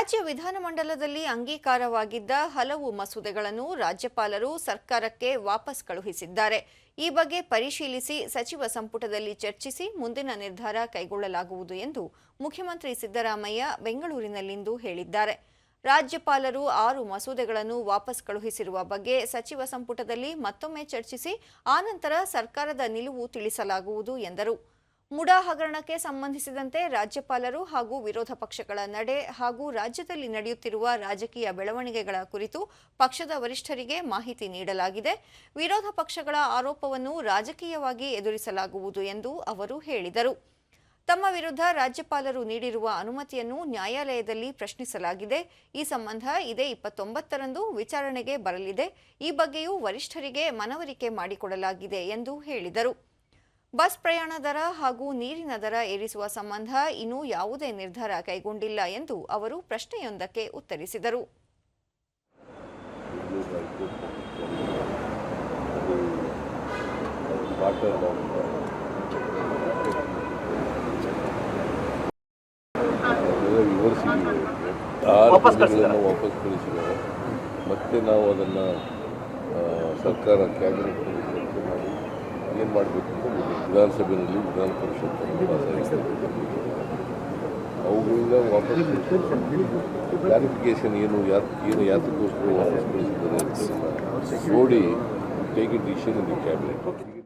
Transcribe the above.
ರಾಜ್ಯ ವಿಧಾನಮಂಡಲದಲ್ಲಿ ಅಂಗೀಕಾರವಾಗಿದ್ದ ಹಲವು ಮಸೂದೆಗಳನ್ನು ರಾಜ್ಯಪಾಲರು ಸರ್ಕಾರಕ್ಕೆ ವಾಪಸ್ ಕಳುಹಿಸಿದ್ದಾರೆ. ಈ ಬಗ್ಗೆ ಪರಿಶೀಲಿಸಿ ಸಚಿವ ಸಂಪುಟದಲ್ಲಿ ಚರ್ಚಿಸಿ ಮುಂದಿನ ನಿರ್ಧಾರ ಕೈಗೊಳ್ಳಲಾಗುವುದು ಎಂದು ಮುಖ್ಯಮಂತ್ರಿ ಸಿದ್ದರಾಮಯ್ಯ ಬೆಂಗಳೂರಿನಲ್ಲಿಂದು ಹೇಳಿದ್ದಾರೆ. ರಾಜ್ಯಪಾಲರು ಆರು ಮಸೂದೆಗಳನ್ನು ವಾಪಸ್ ಕಳುಹಿಸಿರುವ ಬಗ್ಗೆ ಸಚಿವ ಸಂಪುಟದಲ್ಲಿ ಮತ್ತೊಮ್ಮೆ ಚರ್ಚಿಸಿ ಆನಂತರ ಸರ್ಕಾರದ ನಿಲುವು ತಿಳಿಸಲಾಗುವುದು ಎಂದರು. ಮುಡಾ ಹಗರಣಕ್ಕೆ ಸಂಬಂಧಿಸಿದಂತೆ ರಾಜ್ಯಪಾಲರು ಹಾಗೂ ವಿರೋಧ ಪಕ್ಷಗಳ ನಡೆ ಹಾಗೂ ರಾಜ್ಯದಲ್ಲಿ ನಡೆಯುತ್ತಿರುವ ರಾಜಕೀಯ ಬೆಳವಣಿಗೆಗಳ ಕುರಿತು ಪಕ್ಷದ ವರಿಷ್ಠರಿಗೆ ಮಾಹಿತಿ ನೀಡಲಾಗಿದೆ. ವಿರೋಧ ಪಕ್ಷಗಳ ಆರೋಪವನ್ನು ರಾಜಕೀಯವಾಗಿ ಎದುರಿಸಲಾಗುವುದು ಎಂದು ಅವರು ಹೇಳಿದರು. ತಮ್ಮ ವಿರುದ್ಧ ರಾಜ್ಯಪಾಲರು ನೀಡಿರುವ ಅನುಮತಿಯನ್ನು ನ್ಯಾಯಾಲಯದಲ್ಲಿ ಪ್ರಶ್ನಿಸಲಾಗಿದೆ. ಈ ಸಂಬಂಧ ಇದೇ ಇಪ್ಪತ್ತೊಂಬತ್ತರಂದು ವಿಚಾರಣೆಗೆ ಬರಲಿದೆ. ಈ ಬಗ್ಗೆಯೂ ವರಿಷ್ಠರಿಗೆ ಮನವರಿಕೆ ಮಾಡಿಕೊಡಲಾಗಿದೆ ಎಂದು ಹೇಳಿದರು. ಬಸ್ ಪ್ರಯಾಣ ದರ ಹಾಗೂ ನೀರಿನ ದರ ಏರಿಸುವ ಸಂಬಂಧ ಇನ್ನೂ ಯಾವುದೇ ನಿರ್ಧಾರ ಕೈಗೊಂಡಿಲ್ಲ ಎಂದು ಅವರು ಪ್ರಶ್ನೆಯೊಂದಕ್ಕೆ ಉತ್ತರಿಸಿದರು. ಮತ್ತೆ ನಾವು ಅದನ್ನು ಸರ್ಕಾರ ಕ್ಯಾಬಿನೆಟ್ ಏನು ಮಾಡಬೇಕು ಅಂತ ವಿಧಾನಸಭೆಯಲ್ಲಿ ವಿಧಾನ ಪರಿಷತ್ ಅವುಗಳಿಂದ ವಾಪಸ್ ಕ್ಲಾರಿಫಿಕೇಶನ್ ಏನು ಯಾ ಏನು ಯಾತಕ್ಕೋಸ್ಕರ ವಾಪಸ್ ಕಳಿಸಿದ್ದಾರೆ ನೋಡಿ take it decision in the cabinet